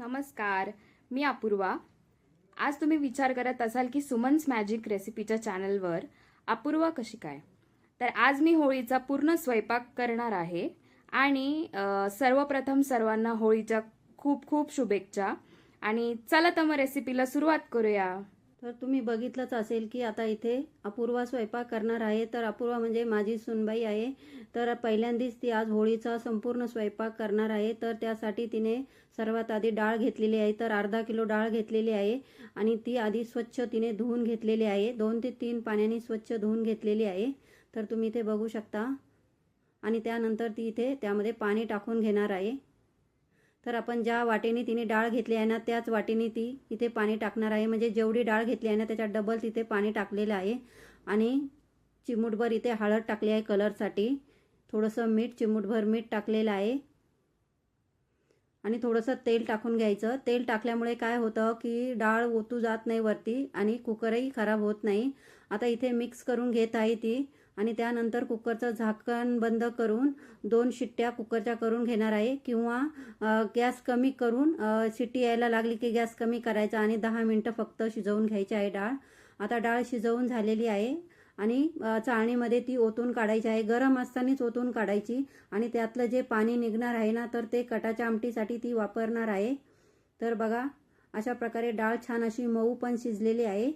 नमस्कार मी अपूर्वा. आज तुम्ही विचार करत असाल की सुमन्स मॅजिक रेसिपीच्या चॅनलवर अपूर्वा कशी काय? तर आज मी होळीचा पूर्ण स्वयंपाक करणार आहे आणि सर्वप्रथम सर्वांना होळीच्या खूप खूप शुभेच्छा. आणि चला तर मग रेसिपीला सुरुवात करूया. तर तुम्ही बघितलंच असेल की आता इथे अपूर्वा स्वयंपाक करणार आहे. तर अपूर्वा म्हणजे माझी सुनबाई आहे. तर पहिल्यांदाच ती आज होळीचा संपूर्ण स्वयंपाक करणार आहे. तर त्यासाठी तिने सर्वात आधी डाळ घेतलेली आहे. तर अर्धा किलो डाळ घेतलेली आहे आणि ती आधी स्वच्छ तिने धुवून घेतलेली आहे. दोन ते तीन पाण्याने स्वच्छ धुवून घेतलेली आहे. तर तुम्ही इथे बघू शकता. आणि त्यानंतर ती इथे त्यामध्ये पाणी टाकून घेणार आहे. तर आपण ज्या वाटेने तिने डाळ घेतली आहे ना त्याच वाटेने ती इथे पाणी टाकणार आहे. म्हणजे जेवढी डाळ घेतली आहे ना त्याच्यात डबल तिथे पाणी टाकलेलं आहे. आणि चिमूटभर इथे हळद टाकली आहे कलरसाठी थोडंसं मीठ चिमूटभर मीठ टाकलेलं आहे. आणि थोडंसं तेल टाकून घ्यायचं. तेल टाकल्यामुळे काय होतं की डाळ ओतू जात नाही वरती आणि कुकरही खराब होत नाही. आता इथे मिक्स करून घेत आहे ती. आणि त्यानंतर कुकरचं झाकण बंद करून दोन शिट्ट्या कुकरच्या करून घेणार आहे. किंवा गॅस कमी करून शिट्टी यायला लागली की गॅस कमी करायचा आणि दहा मिनटं फक्त शिजवून घ्यायची आहे डाळ. आता डाळ शिजवून झालेली आहे आणि चाळणीमध्ये ती ओतून काढायची आहे. गरम असतानाच ओतून काढायची आणि त्यातलं जे पाणी निघणार आहे ना तर ते कटाच्या आमटीसाठी ती वापरणार आहे. तर बघा अशा प्रकारे डाळ छान अशी मऊ पण शिजलेली आहे.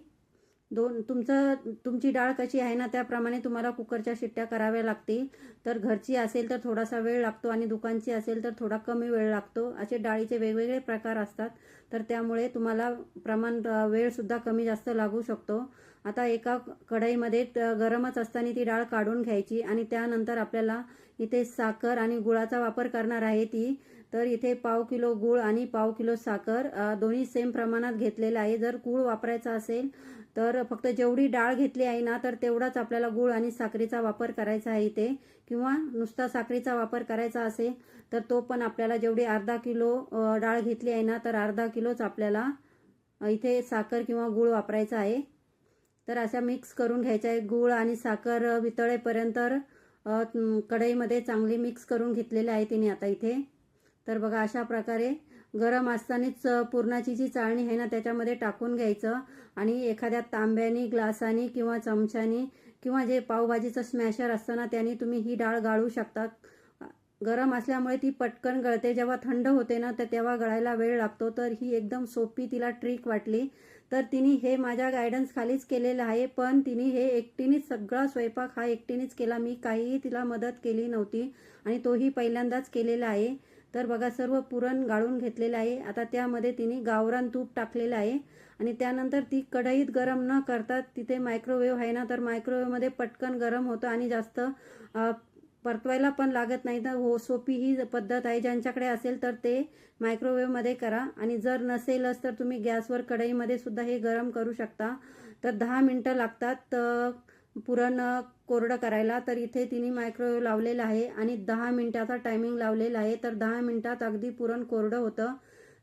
दोन तुमचं तुमची डाळ कशी आहे ना त्याप्रमाणे तुम्हाला कुकरच्या शिट्ट्या कराव्या लागतील. तर घरची असेल तर थोडासा वेळ लागतो आणि दुकानची असेल तर थोडा कमी वेळ लागतो. असे डाळीचे वेगवेगळे प्रकार असतात. तर त्यामुळे तुम्हाला प्रमाण वेळसुद्धा कमी जास्त लागू शकतो. आता एका कढईमध्ये गरमच असताना ती डाळ काढून घ्यायची आणि त्यानंतर आपल्याला इथे साखर आणि गुळाचा वापर करणार आहे ती. तर इथे पाव किलो गुळ आणि पाव किलो साखर दोन्ही सेम प्रमाणात घेतलेलं आहे. जर गुळ वापरायचा असेल तर फक्त जेवढी डाळ घेतली आहे ना तर तेवढाच आपल्याला गुळ आणि साखरेचा वापर करायचा आहे इथे. किंवा नुसता साखरेचा वापर करायचा असेल तर तो पण आपल्याला जेवढी अर्धा किलो डाळ घेतली आहे ना तर अर्धा किलोच आपल्याला इथे साखर किंवा गुळ वापरायचा आहे. तर अशा मिक्स करून घ्यायचा आहे गुळ आणि साखर वितळेपर्यंत कढईमध्ये चांगली मिक्स करून घेतलेले आहे तिने आता इथे. तर बघा अशा प्रकारे गरम असतानाच पुरणाची जी चाळणी आहे ना त्याच्यामध्ये टाकून घ्यायचं. आणि एखाद्या तांब्यानी ग्लासानी किंवा चमच्यानी किंवा जे पावभाजीचं स्मॅशर असतं ना त्याने तुम्ही ही डाळ गाळू शकता. गरम असल्यामुळे ती पटकन गळते. जेव्हा थंड होते ना तर तेव्हा गळायला वेळ लागतो. तर ही एकदम सोपी तिला ट्रिक वाटली. तर तिने हे माझ्या गायडन्स खालीच केलेलं आहे पण तिने हे एकटीनेच सगळा स्वयंपाक हा एकटीनेच केला. मी काहीही तिला मदत केली नव्हती आणि तोही पहिल्यांदाच केलेला आहे. तर बघा सर्व पुरण गाळून घेतलेलं आहे. आता त्यामध्ये तिने गावरान तूप टाकलेलं आहे आणि त्यानंतर ती कढईत गरम न करता तिथे मायक्रोवेव्ह आहे ना तर मायक्रोवेव्हमध्ये पटकन गरम होतं आणि जास्त परतवायला पण लागत नाही. तर हो सोपी ही पद्धत आहे. ज्यांच्याकडे असेल तर ते मायक्रोवेव्हमध्ये करा. आणि जर नसेलच तर तुम्ही गॅसवर कढईमध्ये सुद्धा हे गरम करू शकता. तर दहा मिनटं लागतात तर पुरण कोरडं करायला. तर इथे तिने मायक्रोवेव्ह लावलेलं आहे आणि दहा मिनटाचा टायमिंग लावलेला आहे. तर दहा मिनटात अगदी पुरण कोरडं होतं.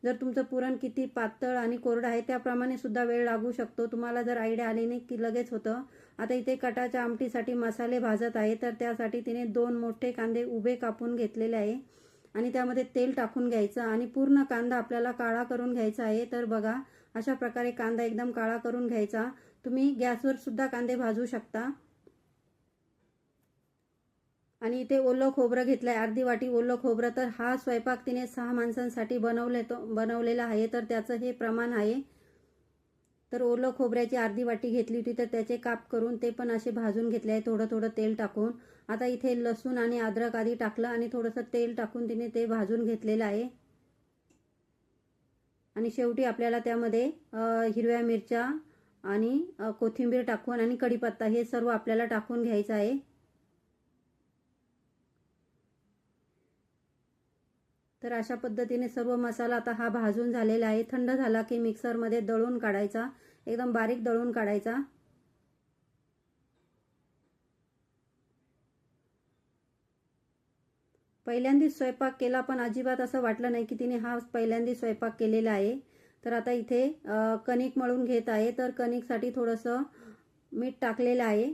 जर तुमचं पुरण किती पातळ आणि कोरडं आहे त्याप्रमाणे सुद्धा वेळ लागू शकतो. तुम्हाला जर आयडिया आली नाही की लगेच होतं आता इथे कटाच्या आमटीसाठी मसाले भाजत आहे तर त्यासाठी तिने दोन मोठे कांदे उभे कापून घेतलेले आहे आणि त्यामध्ये तेल टाकून घ्यायचं आणि पूर्ण कांदा आपल्याला काळा करून घ्यायचा आहे. तर बघा अशा प्रकारे कांदा एकदम काळा करून घ्यायचा. तुम्ही गॅसवर सुद्धा कांदे भाजू शकता. आणि इथे ओलं खोबरं घेतलंय अर्धी वाटी ओलं खोबरं. तर हा स्वयंपाक तिने सहा माणसांसाठी बनवले तो बनवलेला आहे. तर त्याचं हे प्रमाण आहे. तर ओलं खोबऱ्याची अर्धी वाटी घेतली होती तर त्याचे काप करून ते पण असे भाजून घेतले आहे. थोडं थोडं तेल टाकून. आता इथे लसूण आणि अद्रक आधी टाकलं आणि थोडंसं तेल टाकून तिने ते भाजून घेतलेलं आहे. आणि शेवटी आपल्याला त्यामध्ये हिरव्या मिरच्या आणि कोथिंबीर टाकून आणि कढीपत्ता हे सर्व आपल्याला टाकून घ्यायचं आहे. तर अशा पद्धतीने सर्व मसाला आता हा भाजून झालेला आहे. थंड झाला की मिक्सरमध्ये दळून काढायचा. एकदम बारीक दळून काढायचा. पहिल्यांदाच स्वयंपाक केला पण अजिबात असं वाटलं नाही की तिने हा पहिल्यांदी स्वयंपाक केलेला आहे. तर आता इथे कणिक मळून घेत आहे. तर कणिकसाठी थोडंसं मीठ टाकलेलं आहे.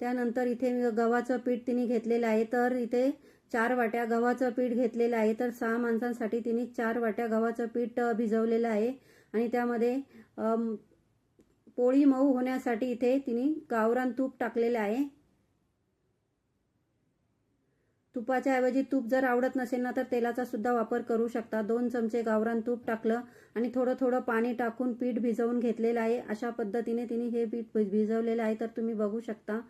त्यानंतर इथे गव्हाचं पीठ तिने घेतलेलं आहे. तर इथे चार वाट्या गव्हाचं पीठ घेतलेलं आहे. तर सहा माणसांसाठी तिने चार वाट्या गव्हाचं पीठ भिजवलेलं आहे. आणि त्यामध्ये पोळी मऊ होण्यासाठी इथे तिने गावरान तूप टाकलेलं आहे. तुपाच्या ऐवजी तूप जर आवडत नसेल ना तर तेलाचा सुद्धा वापर करू शकता. दोन चमचे गावरान तूप टाकलं आणि थोडं थोडं पाणी टाकून पीठ भिजवून घेतलेलं आहे. अशा पद्धतीने तिने हे पीठ भि- भिजवलेलं आहे. तर तुम्ही बघू शकता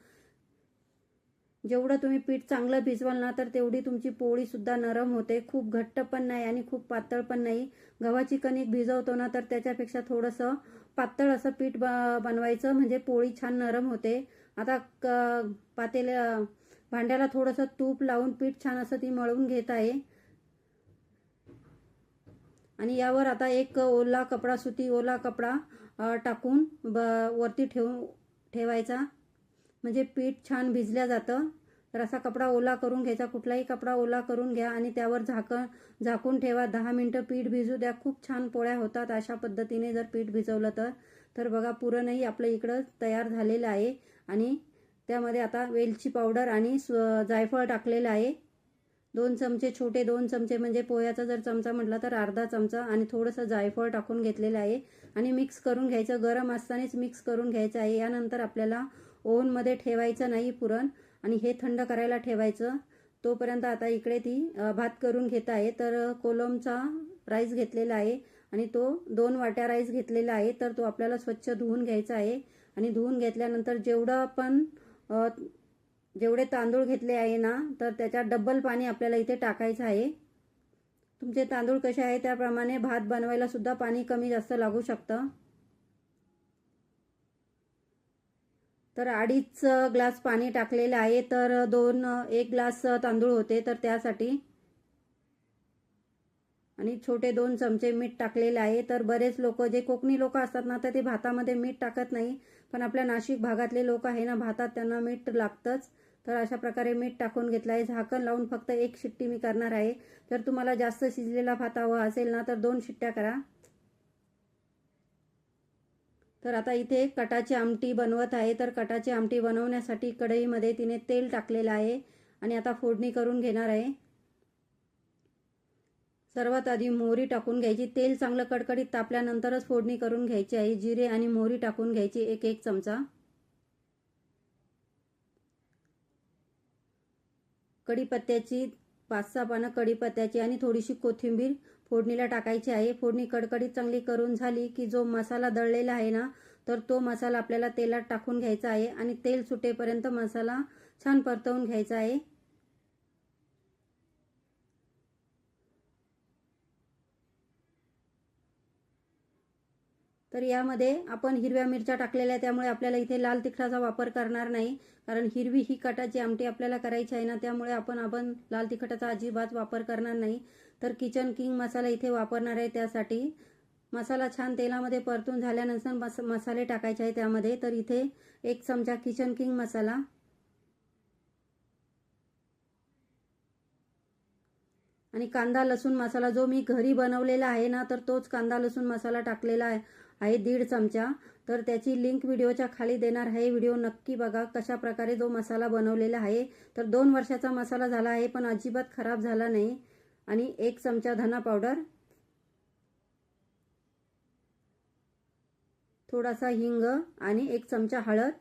जेवढं तुम्ही पीठ चांगलं भिजवाल ना तर तेवढी तुमची पोळी सुद्धा नरम होते. खूप घट्ट पण नाही आणि खूप पातळ पण नाही. गव्हाची कणिक भिजवतो ना तर त्याच्यापेक्षा थोडंसं पातळ असं पीठ ब- बनवायचं. म्हणजे पोळी छान नरम होते. आता क पातेले भांड्याला थोडंसं तूप लावून पीठ छान असं ती मळून घेत आहे. आणि यावर आता एक ओला कपडा सुती ओला कपडा टाकून ब वरती ठेवून ठेवायचा. म्हणजे पीठ छान भिजल्या जातं. तर असा कपडा ओला करून घ्यायचा कुठलाही कपडा ओला करून घ्या आणि त्यावर झाकण झाकून ठेवा. दहा मिनटं पीठ भिजू द्या. खूप छान पोळ्या होतात अशा पद्धतीने जर पीठ भिजवलं तर. तर बघा पुरणही आपलं इकडं तयार झालेलं आहे आणि त्यामध्ये आता वेलची पावडर आणि स्व- जायफळ टाकलेलं आहे. दोन चमचे छोटे दोन चमचे म्हणजे पोह्याचा जर चमचा म्हटला तर अर्धा चमचा आणि थोडंसं जायफळ टाकून घेतलेलं आहे. आणि मिक्स करून घ्यायचं गरम असतानाच मिक्स करून घ्यायचं आहे. यानंतर आपल्याला ओव्हनमध्ये ठेवायचं नाही पुरण. आणि हे थंड करायला ठेवायचं. तोपर्यंत आता इकडे ती भात करून घेत आहे. तर कोलमचा राईस घेतलेला आहे आणि तो दोन वाट्या राईस घेतलेला आहे. तर तो आपल्याला स्वच्छ धुवून घ्यायचा आहे. आणि धुवून घेतल्यानंतर जेवढं आपण जेवढे तांदूळ घेतले आहे ना तर त्याच्यात डब्बल पाणी आपल्याला इथे टाकायचं आहे. तुमचे तांदूळ कसे आहे त्याप्रमाणे भात बनवायला सुद्धा पाणी कमी जास्त लागू शकतं. तर अडीच ग्लास पाणी टाकलेलं आहे तर दोन एक ग्लास तांदूळ होते तर त्यासाठी आणि छोटे दोन चमचे मीठ टाकलेले आहे. तर बरेच लोक जे कोकणी लोक असतात ना तर ते भातामध्ये मीठ टाकत नाही पण आपल्या नाशिक भागातले लोक आहे ना भातात त्यांना मीठ लागतंच. तर अशा प्रकारे मीठ टाकून घेतलं आहे. झाकण लावून फक्त एक शिट्टी मी करणार आहे. जर तुम्हाला जास्त शिजलेला भात हवा असेल ना तर दोन शिट्ट्या करा. तर आता इथे कटाची आमटी बनवत आहे. तर कटाची आमटी बनवण्यासाठी कढईमध्ये तिने तेल टाकलेलं आहे आणि आता फोडणी करून घेणार आहे. सर्वात आधी मोहरी टाकून घ्यायची. तेल चांगलं कडकडीत तापल्यानंतरच फोडणी करून घ्यायची आहे. जिरे आणि मोहरी टाकून घ्यायची एक एक चमचा. कढीपत्त्याची पाच सहा पानं कढीपत्त्याची आणि थोडीशी कोथिंबीर फोडणीला टाकायची आहे. फोडणी कडकडीत चांगली करून झाली की जो मसाला दळलेला आहे ना तर तो मसाला आपल्याला तेलात टाकून घ्यायचा आहे आणि तेल सुटेपर्यंत मसाला छान परतवून घ्यायचा आहे. तर यामध्ये आपण हिरव्या मिरच्या टाकलेल्या आहे त्यामुळे आपल्याला इथे लाल तिखटाचा वापर करणार नाही. कारण हिरवी ही कटाची आमटी आपल्याला करायची आहे ना त्यामुळे आपण आपण लाल तिखटाचा अजिबात वापर करणार नाही. तर किचन किंग मसाला इथे वापरणार आहे त्यासाठी. मसाला छान तेलामध्ये परतून झाल्यानंतर मस मसाले टाकायचे आहे त्यामध्ये. तर इथे एक चमचा किचन किंग मसाला. आणि कांदा लसूण मसाला जो मी घरी बनवलेला आहे ना तर तोच कांदा लसूण मसाला टाकलेला आहे. आहे दीड चमचा. तर त्याची लिंक व्हिडिओच्या खाली देणार आहे. व्हिडिओ नक्की बघा कशा प्रकारे जो मसाला बनवलेला आहे. तर दोन वर्षाचा मसाला झाला आहे पण अजिबात खराब झाला नाही. आणि एक चमचा धना पावडर थोडासा हिंग आणि एक चमचा हळद.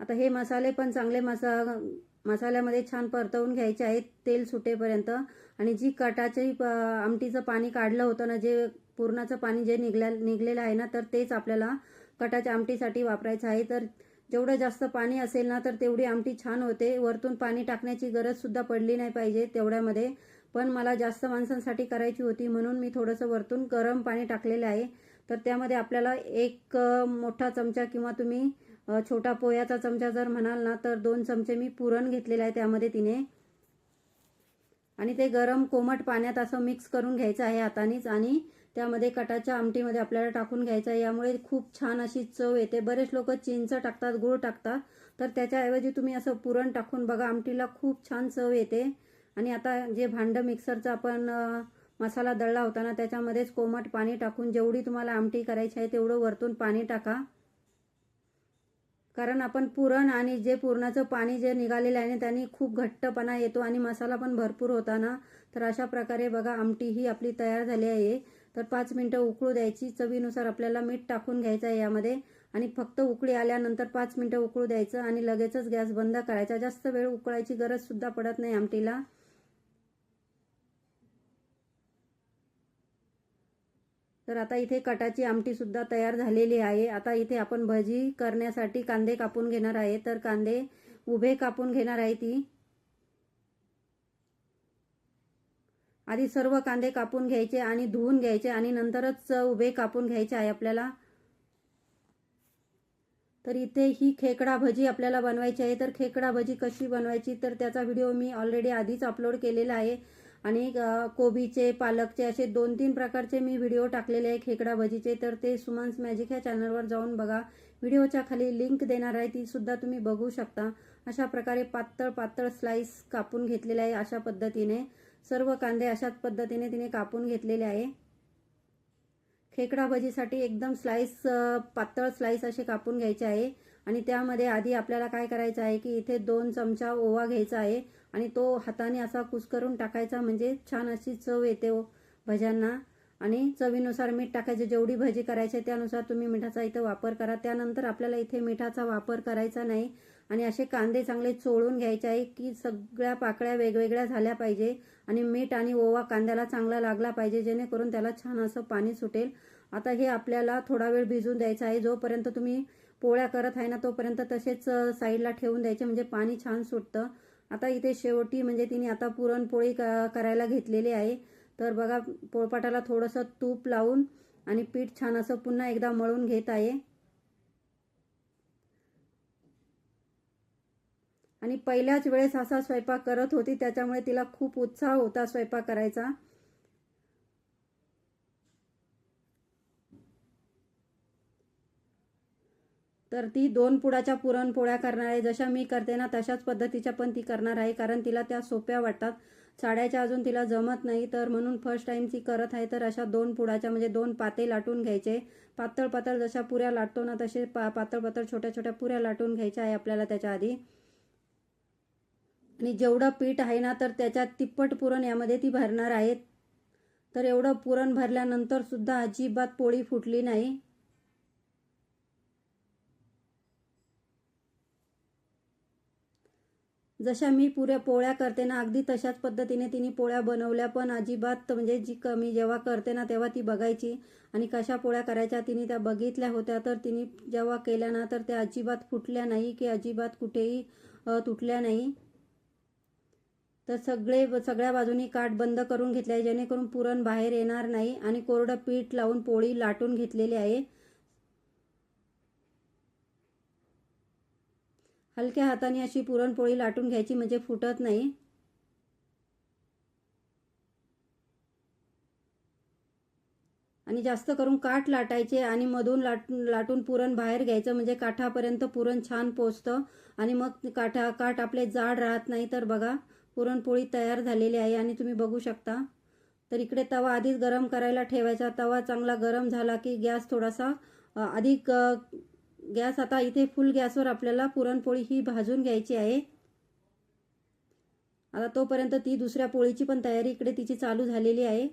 आता हे मसाले पण चांगले मसा मसाल्यामध्ये छान परतवून घ्यायचे आहेत. तेल सुटेपर्यंत. आणि जी कटाची प- आमटीचं पाणी काढलं होतं ना जे पुरणाचं पाणी जे निघल्या निघलेलं आहे ना तर तेच आपल्याला कटाच्या आमटीसाठी वापरायचं आहे. तर जेवढं जास्त पाणी असेल ना तर तेवढी आमटी छान होते. वरतून पाणी टाकण्याची गरजसुद्धा पडली नाही पाहिजे तेवढ्यामध्ये. पण मला जास्त माणसांसाठी करायची होती म्हणून मी थोडंसं वरतून गरम पाणी टाकलेलं आहे. तर त्यामध्ये आपल्याला एक मोठा चमचा किंवा तुम्ही छोटा पोह्याचा चमचा जर म्हणाल ना तर दोन चमचे मी पुरण घेतलेलं आहे त्यामध्ये तिने. आणि ते गरम कोमट पाण्यात असं मिक्स करून घ्यायचं आहे हातानेच आणि त्यामध्ये कटाच्या आमटीमध्ये आपल्याला टाकून घ्यायचं आहे. यामुळे खूप छान अशी चव येते. बरेच लोक चिंच टाकतात गूळ टाकतात. तर त्याच्याऐवजी तुम्ही असं पुरण टाकून बघा आमटीला खूप छान चव येते. आणि आता जे भांडं मिक्सरचं आपण मसाला दळला होता ना त्याच्यामध्येच कोमट पाणी टाकून जेवढी तुम्हाला आमटी करायची आहे तेवढं वरतून पाणी टाका. कारण आपण पुरण आणि जे पुरणाचं पाणी जे निघालेलं आहे त्यांनी खूप घट्टपणा येतो आणि मसाला पण भरपूर होता ना. तर अशा प्रकारे बघा आमटी ही आपली तयार झाली आहे. तर पाच मिनटं उकळू द्यायची. चवीनुसार आपल्याला मीठ टाकून घ्यायचं आहे यामध्ये. आणि फक्त उकळी आल्यानंतर पाच मिनटं उकळू द्यायचं आणि लगेचच गॅस बंद करायचा. जास्त वेळ उकळायची गरज सुद्धा पडत नाही आमटीला. तर आता इथे कटाची आमटी सुद्धा तयार झालेली आहे. आता इथे आपण भजी करण्यासाठी कांदे कापून घेणार आहे. तर कांदे उभे कापून घेणार आहे ती. आधी सर्व कांदे कापून घ्यायचे आणि धुवून घ्यायचे आणि नंतरच उभे कापून घ्यायचे आहे आपल्याला. तर इथे ही खेकडा भजी आपल्याला बनवायची आहे. तर खेकडा भजी कशी बनवायची? तर त्याचा व्हिडिओ मी ऑलरेडी आधीच अपलोड केलेला आहे. आणि कोबीचे पालकचे असे दोन तीन प्रकारचे मी व्हिडिओ टाकलेले आहे खेकडा भजीचे तर ते सुमन्स मॅजिक ह्या चॅनलवर जाऊन बघा. व्हिडिओच्या खाली लिंक देणार आहे ती सुद्धा तुम्ही बघू शकता. अशा प्रकारे पातळ पातळ स्लाइस कापून घेतलेले आहे अशा पद्धतीने. सर्व कांदे अशाच पद्धतीने तिने कापून घेतलेले आहे. खेकडा भजीसाठी एकदम स्लाइस पातळ स्लाइस असे कापून घ्यायचे आहे. आणि त्यामध्ये आधी आपल्याला काय करायचं आहे की इथे दोन चमचा ओवा घ्यायचा आहे. आणि तो हाताने असा कुस्करून टाकायचा म्हणजे छान अशी चव येते हो भज्यांना. आणि चवीनुसार मीठ टाकायचे जेवढी भजी करायची आहे त्यानुसार तुम्ही मिठाचा इथं वापर करा. त्यानंतर आपल्याला इथे मिठाचा वापर करायचा नाही. आणि असे कांदे चांगले चोळून घ्यायचे आहे की सगळ्या पाकळ्या वेगवेगळ्या झाल्या पाहिजे. आणि मीठ आणि ओवा कांद्याला चांगला लागला पाहिजे जेणेकरून त्याला छान असं पाणी सुटेल. आता हे आपल्याला थोडा वेळ भिजून द्यायचं आहे. जोपर्यंत तुम्ही पोळ्या करत आहे ना तोपर्यंत तसेच साईडला ठेवून द्यायचे. म्हणजे पाणी छान सुटतं. आता इथे शेवटी म्हणजे तिने आता पुरणपोळी क करायला घेतलेली आहे. तर बघा पोळपाटाला थोडंसं तूप लावून आणि पीठ छान असं पुन्हा एकदा मळून घेत आहे. आणि पहिल्याच वेळेस असा स्वयंपाक करत होती त्याच्यामुळे तिला खूप उत्साह होता स्वयंपाक करायचा. तर ती दोन पुडाच्या पुरणपोळ्या करणार आहे जशा मी करते ना तशाच पद्धतीच्या पण ती करणार आहे कारण तिला त्या सोप्या वाटतात. साड्याच्या अजून तिला जमत नाही तर म्हणून फर्स्ट टाइम ती करत आहे तर अशा दोन पुडाच्या म्हणजे दोन पाते लाटून घ्यायचे. पातळ पातळ जशा पुऱ्या लाटतो ना तसे पा पातळ पातळ छोट्या छोट्या पुऱ्या लाटून घ्यायच्या आहे आपल्याला त्याच्या आधी. आणि जेवढं पीठ आहे ना तर त्याच्यात तिप्पट पुरण यामध्ये ती भरणार आहेत तर एवढं पुरण भरल्यानंतर सुद्धा अजिबात पोळी फुटली नाही. जशा मी पुऱ्या पोळ्या करते ना अगदी तशाच पद्धतीने तिने पोळ्या बनवल्या पण अजिबात म्हणजे जी कमी जेव्हा करते ना तेव्हा ती बघायची. आणि कशा पोळ्या करायच्या तिने त्या बघितल्या होत्या तर तिने जेव्हा केल्या ना तर त्या अजिबात फुटल्या नाही की अजिबात कुठेही तुटल्या नाही. तर सगळे सगळ्या बाजूनी काठ बंद करून घेतले आहे जेणेकरून पुरण बाहेर येणार नाही. आणि कोरडं पीठ लावून पोळी लाटून घेतलेली आहे. हलक्या हाताने अशी पुरणपोळी लाटून घ्यायची म्हणजे फुटत नाही. आणि जास्त करून काठ लाटायचे आणि मधून लाट लाटून पुरण बाहेर घ्यायचं म्हणजे काठापर्यंत पुरण छान पोचतं. आणि मग काठा काठ आपले जाड राहत नाही तर बघा पुरणपोळी तयार झालेली आहे आणि तुम्ही बघू शकता. तर इकडे तवा आधीच गरम करायला ठेवायचा. तवा चांगला गरम झाला की गॅस थोडासा अधिक गॅस आता इथे फुल गॅसवर आपल्याला पुरणपोळी ही भाजून घ्यायची आहे. आता तोपर्यंत ती दुसऱ्या पोळीची पण तयारी इकडे तिची चालू झालेली आहे.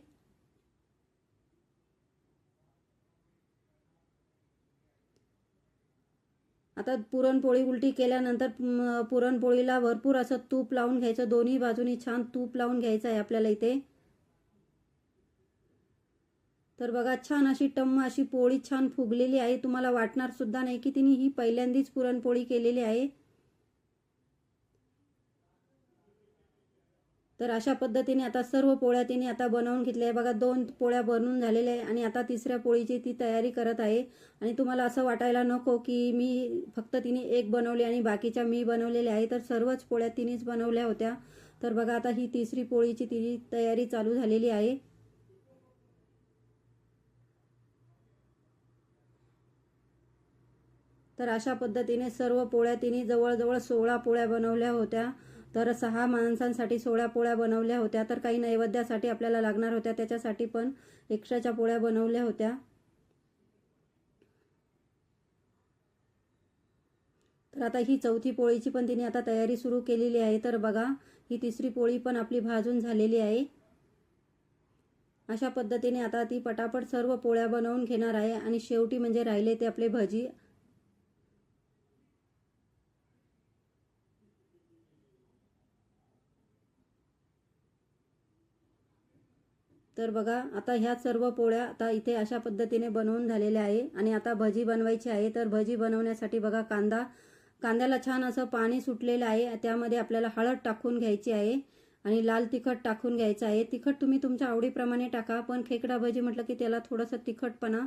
आता पुरणपोळी उलटी केल्यानंतर पुरणपोळीला भरपूर असं तूप लावून घ्यायचं. दोन्ही बाजूनी छान तूप लावून घ्यायचं आहे आपल्याला इथे. तर बघा छान अशी टम्म अशी पोळी छान फुगलेली आहे. तुम्हाला वाटणार सुद्धा नाही की तिने ही पहिल्यांदीच पुरणपोळी केलेली आहे. तर अशा पद्धतीने आता सर्व पोळ्या तिने आता बनवून घेतल्या. आहे बघा दोन पोळ्या बनवून झालेल्या आहे आणि आता तिसऱ्या पोळीची ती तयारी करत आहे. आणि तुम्हाला असं वाटायला नको की मी फक्त तिने एक बनवली आणि बाकीच्या मी बनवलेल्या आहे. तर सर्वच पोळ्या तिनेच बनवल्या होत्या. तर बघा आता ही तिसरी पोळीची तिची तयारी चालू झालेली आहे. तर अशा पद्धतीने सर्व पोळ्या तिने जवळजवळ सोळा पोळ्या बनवल्या होत्या. तर सहा माणसांसाठी सोळा पोळ्या बनवल्या होत्या. तर काही नैवेद्यासाठी आपल्याला लागणार होत्या. त्याच्यासाठी पण एक्स्ट्राच्या पोळ्या बनवल्या होत्या. तर आता ही चौथी पोळीची पण तिने आता तयारी सुरू केलेली आहे. तर बघा ही तिसरी पोळी पण आपली भाजून झालेली आहे. अशा पद्धतीने आता ती पटापट सर्व पोळ्या बनवून घेणार आहे. आणि शेवटी म्हणजे राहिले ते आपले भजी. तर बघा आता ह्या सर्व पोळ्या आता इथे अशा पद्धतीने बनवून झालेल्या आहे. आणि आता भजी बनवायची आहे. तर भजी बनवण्यासाठी बघा कांदा कांद्याला छान असं पाणी सुटलेलं आहे. त्यामध्ये आपल्याला हळद टाकून घ्यायची आहे. आणि लाल तिखट टाकून घ्यायचं आहे. तिखट तुम्ही तुमच्या आवडीप्रमाणे टाका. पण खेकडा भजी म्हटलं की त्याला थोडंसं तिखटपणा.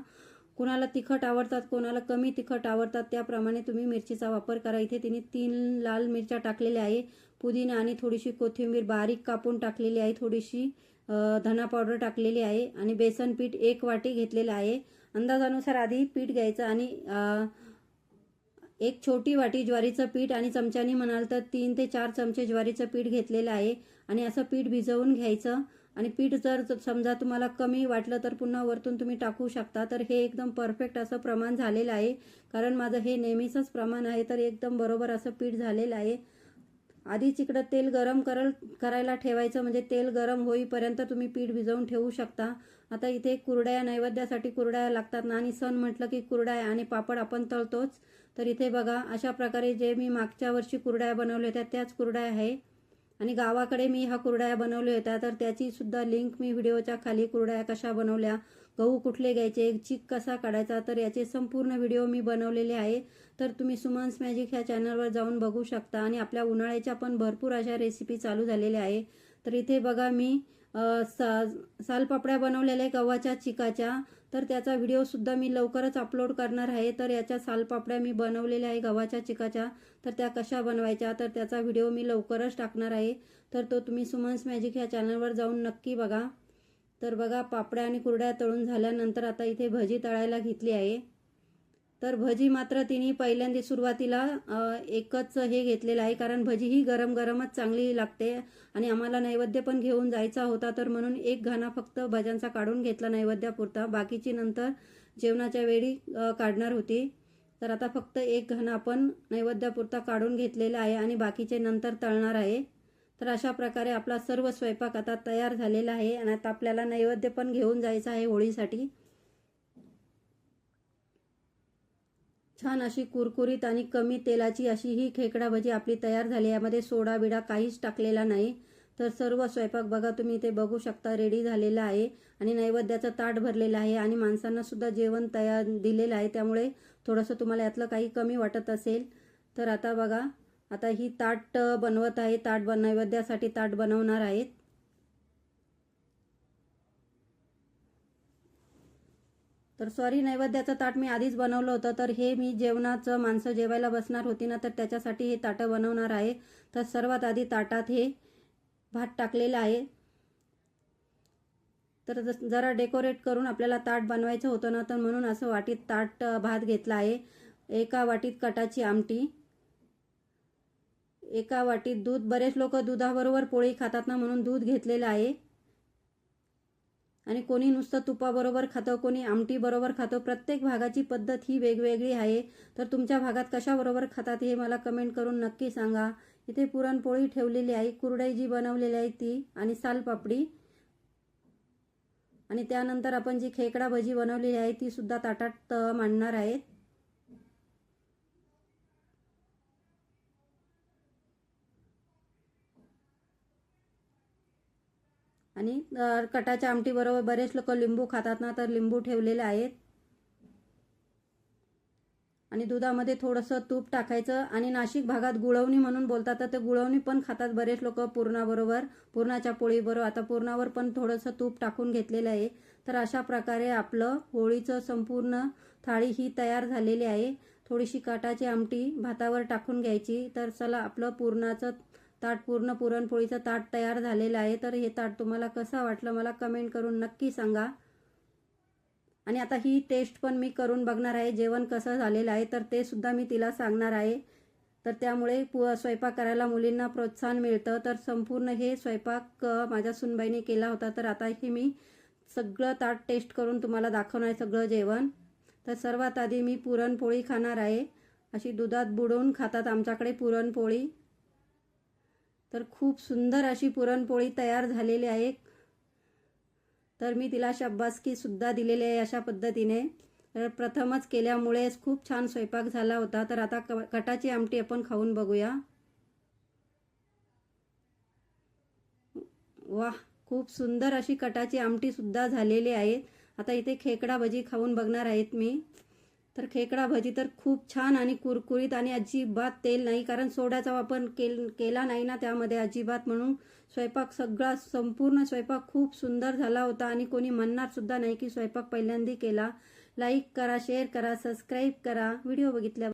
कोणाला तिखट आवडतात कोणाला कमी तिखट आवडतात त्याप्रमाणे तुम्ही मिरचीचा वापर करा. इथे तिने तीन लाल मिरच्या टाकलेल्या आहे. पुदिना आणि थोडीशी कोथिंबीर बारीक कापून टाकलेली आहे. थोडीशी धना पावडर टाकलेली आहे आणि बेसन पीठ एक वाटी घेतलेलं आहे. अंदाजानुसार आधी पीठ घ्यायचं आणि एक छोटी वाटी ज्वारीचं पीठ आणि चमच्यानी म्हणाल तर तीन ते चार चमचे ज्वारीचं पीठ घेतलेलं आहे आणि असं पीठ भिजवून घ्यायचं. आणि पीठ जर समजा तुम्हाला कमी वाटलं तर पुन्हा वरतून तुम्ही टाकू शकता. तर हे एकदम परफेक्ट असं प्रमाण झालेलं आहे. कारण माझं हे नेहमीचंच प्रमाण आहे. तर एकदम बरोबर असं पीठ झालेलं आहे. आधीच इकडं तेल गरम करल करायला ठेवायचं म्हणजे तेल गरम होईपर्यंत तुम्ही पीठ भिजवून ठेवू शकता. आता इथे कुरड्या नैवेद्यासाठी कुरड्या लागतात ना आणि सण म्हटलं की कुरड्या आणि पापड आपण तळतोच. तर इथे बघा अशा प्रकारे जे मी मागच्या वर्षी कुरड्या बनवल्या होत्या त्याच कुरड्या आहे. आणि गावाकडे मी ह्या कुरड्या बनवल्या होत्या तर त्याची सुद्धा लिंक मी व्हिडिओच्या खाली कुरड्या कशा बनवल्या गहू कुठले घ्यायचे चिक कसा काढायचा तर याचे संपूर्ण व्हिडिओ मी बनवलेले आहे. तर तुम्ही सुमन्स मॅजिक ह्या चॅनलवर जाऊन बघू शकता आणि आपल्या उन्हाळ्याच्या पण भरपूर अशा रेसिपी चालू झालेल्या आहे. तर इथे बघा मी सा सालपापड्या बनवलेल्या आहे गव्हाच्या चिकाच्या. तर त्याचा व्हिडिओसुद्धा मी लवकरच अपलोड करणार आहे. तर याच्या सालपापड्या मी बनवलेल्या आहे गव्हाच्या चिकाच्या. तर त्या कशा बनवायच्या तर त्याचा व्हिडिओ मी लवकरच टाकणार आहे. तर तो तुम्ही सुमन्स मॅजिक ह्या चॅनलवर जाऊन नक्की बघा. तर बघा पापड्या आणि कुरड्या तळून झाल्यानंतर आता इथे भजी तळायला घेतली आहे. तर भजी मात्र तिने पहिल्यांदा सुरुवातीला एकच हे घेतलेलं आहे कारण भजी ही गरम गरमच चांगली लागते आणि आम्हाला नैवेद्य पण घेऊन जायचा होता तर म्हणून एक घाणा फक्त भज्यांचा काढून घेतला नैवेद्यापुरता. बाकीची नंतर जेवणाच्या वेळी काढणार होती. तर आता फक्त एक घाणा आपण नैवेद्यापुरता काढून घेतलेला आहे आणि बाकीचे नंतर तळणार आहे. तर अशा प्रकारे आपला सर्व स्वयंपाक आता तयार झालेला आहे आणि आता आपल्याला नैवेद्य पण घेऊन जायचं आहे होळीसाठी. छान अशी कुरकुरीत आणि कमी तेलाची अशी ही खेकडा भजी आपली तयार झाली. यामध्ये सोडा बिडा काहीच टाकलेला नाही. तर सर्व स्वयंपाक बघा तुम्ही इथे बघू शकता रेडी झालेला आहे आणि नैवेद्याचं ताट भरलेलं आहे आणि माणसांना सुद्धा जेवण तयार दिलेलं आहे. त्यामुळे थोडंसं तुम्हाला यातलं काही कमी वाटत असेल तर आता बघा आता ही ताट बनवत आहे. ताट बन नैवेद्यासाठी ताट बनवणार आहेत. तर सॉरी नैवेद्याचं ताट मी आधीच बनवलं होतं. तर हे मी जेवणाचं माणसं जेवायला बसणार होती ना तर त्याच्यासाठी हे ताटं बनवणार आहे. तर सर्वात आधी ताटात हे भात टाकलेलं आहे. तर जस- जरा डेकोरेट करून आपल्याला ताट बनवायचं होतं ना तर म्हणून असं वाटीत ताट भात घेतला आहे. एका वाटीत कटाची आमटी. एका वाटीत दूध बरेच लोक दुधाबरोबर पोळी खातात ना म्हणून दूध घेतलेलं आहे. आणि कोणी नुसतं तुपाबरोबर खातं कोणी आमटी बरोबर खातं प्रत्येक भागाची पद्धत ही वेगवेगळी आहे. तर तुमच्या भागात कशाबरोबर खातात हे मला कमेंट करून नक्की सांगा. इथे पुरणपोळी ठेवलेली आहे कुरडई जी बनवलेली आहे ती आणि सालपापडी. आणि त्यानंतर आपण जी खेकडा भजी बनवलेली आहे ती सुद्धा ताटात मांडणार आहेत. आणि कटाच्या आमटीबरोबर बरेच लोक लिंबू खातात ना तर लिंबू ठेवलेले आहेत. आणि दुधामध्ये थोडंसं तूप टाकायचं आणि नाशिक भागात गुळवणी म्हणून बोलतात तर ते गुळवणी पण खातात बरेच लोक पुरणाबरोबर. पुरणाच्या पोळीबरोबर आता पुरणावर पण थोडंसं तूप टाकून घेतलेलं आहे. तर अशा प्रकारे आपलं होळीचं संपूर्ण थाळी ही तयार झालेली आहे. थोडीशी काटाची आमटी भातावर टाकून घ्यायची तर चला आपलं पूर्णाचं ताट पूर्ण पुरणपोळीचं ताट तयार झालेलं आहे. तर हे ताट तुम्हाला कसं वाटलं मला कमेंट करून नक्की सांगा. आणि आता ही टेस्ट पण मी करून बघणार आहे. जेवण कसं झालेलं आहे तर ते सुद्धा मी तिला सांगणार आहे. तर त्यामुळे पु स्वयंपाक करायला मुलींना प्रोत्साहन मिळतं. तर संपूर्ण हे स्वयंपाक माझ्या सुनबाईने केला होता. तर आता हे मी सगळं ताट टेस्ट करून तुम्हाला दाखवणार आहे सगळं जेवण. तर सर्वात आधी मी पुरणपोळी खाणार आहे. अशी दुधात बुडवून खातात आमच्याकडे पुरणपोळी. तर खूप सुंदर अशी पुरणपोळी तयार झालेली आहे. तर मी तिला शाब्बासकी सुद्धा दिलेली आहे अशा पद्धतीने. तर प्रथमच केल्यामुळेच खूप छान स्वयंपाक झाला होता. तर आता क कटाची आमटी आपण खाऊन बघूया. वाह खूप सुंदर अशी कटाची आमटी सुद्धा झालेली आहे. आता इथे खेकडा भजी खाऊन बघणार आहेत मी. तर खेकडा भजी तर खूप छान आणि कुरकुरीत आणि अजिबात तेल नाही कारण सोड्याचा वापर केल केला नाही ना त्यामध्ये अजिबात म्हणून. स्वयंपाक सगळा संपूर्ण स्वयंपाक खूप सुंदर झाला होता आणि कोणी म्हणणार सुद्धा नाही की स्वयंपाक पहिल्यांदा केला. लाईक करा शेअर करा सबस्क्राईब करा. व्हिडिओ बघितल्या